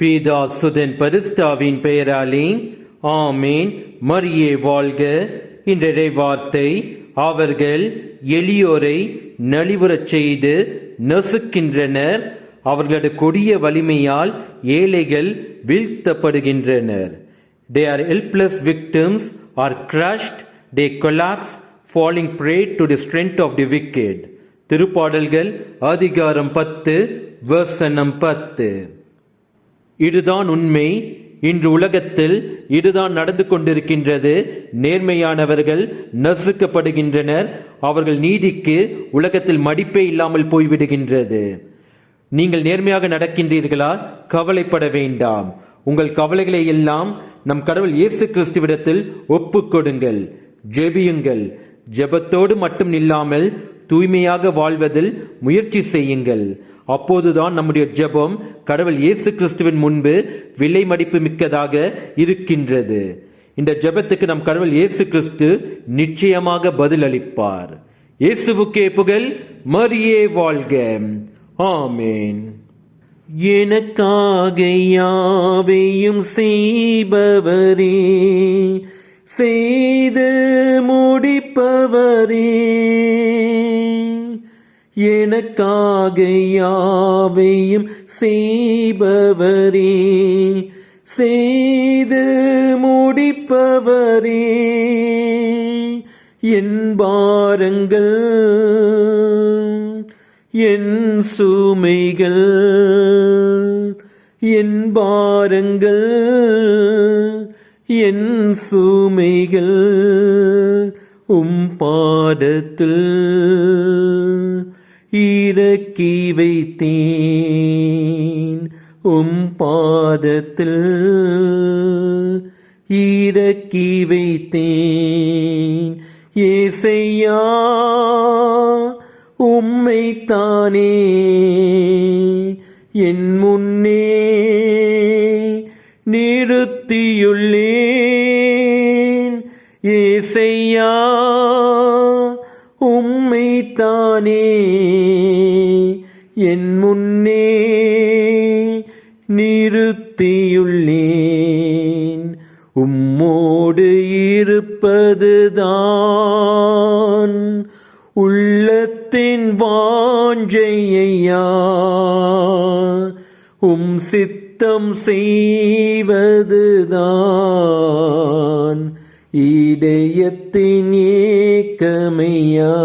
பீதா சுதன் பரிஸ்டாவின் பெயராலே ஆமேன். மரியே வாழ்க. இன்றைய வார்த்தை அவர்கள் எளியோரை நலிவுறச் செய்து நசுக்கின்றனர். அவர்களது கொடிய வலிமையால் ஏழைகள் வீழ்த்தப்படுகின்றனர். They are helpless victims are crushed they collapse falling prey to the strength of the wicked திருப்பாடல்கள் அதிகாரம் பத்து வசனம் பத்து. இதுதான் உண்மை. இன்று உலகத்தில் இதுதான் நடந்து கொண்டிருக்கின்றது. நேர்மையானவர்கள் நசுக்கப்படுகின்றனர். அவர்கள் நீதிக்கு உலகத்தில் மடிப்பே இல்லாமல் போய்விடுகின்றது. நீங்கள் நேர்மையாக நடக்கின்றீர்களா? கவலைப்பட வேண்டாம். உங்கள் கவலைகளை எல்லாம் நம் கடவுள் இயேசு கிறிஸ்துவிடத்தில் ஒப்பு கொடுங்கள். ஜெபியுங்கள். ஜெபத்தோடு மட்டும் நில்லாமல் தூய்மையாக வாழ்வதில் முயற்சி செய்யுங்கள். அப்போதுதான் நம்முடைய ஜெபம் கடவுள் இயேசு கிறிஸ்துவின் முன்பு விலை மடிப்பு மிக்கதாக இருக்கின்றது. இந்த ஜெபத்துக்கு நம் கடவுள் இயேசு கிறிஸ்து நிச்சயமாக பதில் அளிப்பார் இயேசுவுக்கே புகழ் மரியே வாழ்க. ஆமேன். எனக்காக யாவையும் செய்பவரே செய்து முடிப்பவரே. எனக்காக யாவையும் செய்பவரே செய்து முடிப்பவரே. என்பாரங்கள் என் சுமைகள் என் பாரங்கள் என் சுமைகள் உம் பாடத்தில் இறக்கி வைத்தேன். உம் பாதத்தில் இறக்கி வைத்தேன். ஏசையா உம்மைத்தானே என் முன்னே நிறுத்தியுள்ளேன். ஏசையா நானே என் முன்னே நிறுத்தியுள்ளேன். உம்மோடு இருப்பதுதான் உள்ளத்தின் வாஞ்சையா உம் சித்தம் செய்வதுதான் இதயத்தின் ஏக்கமையா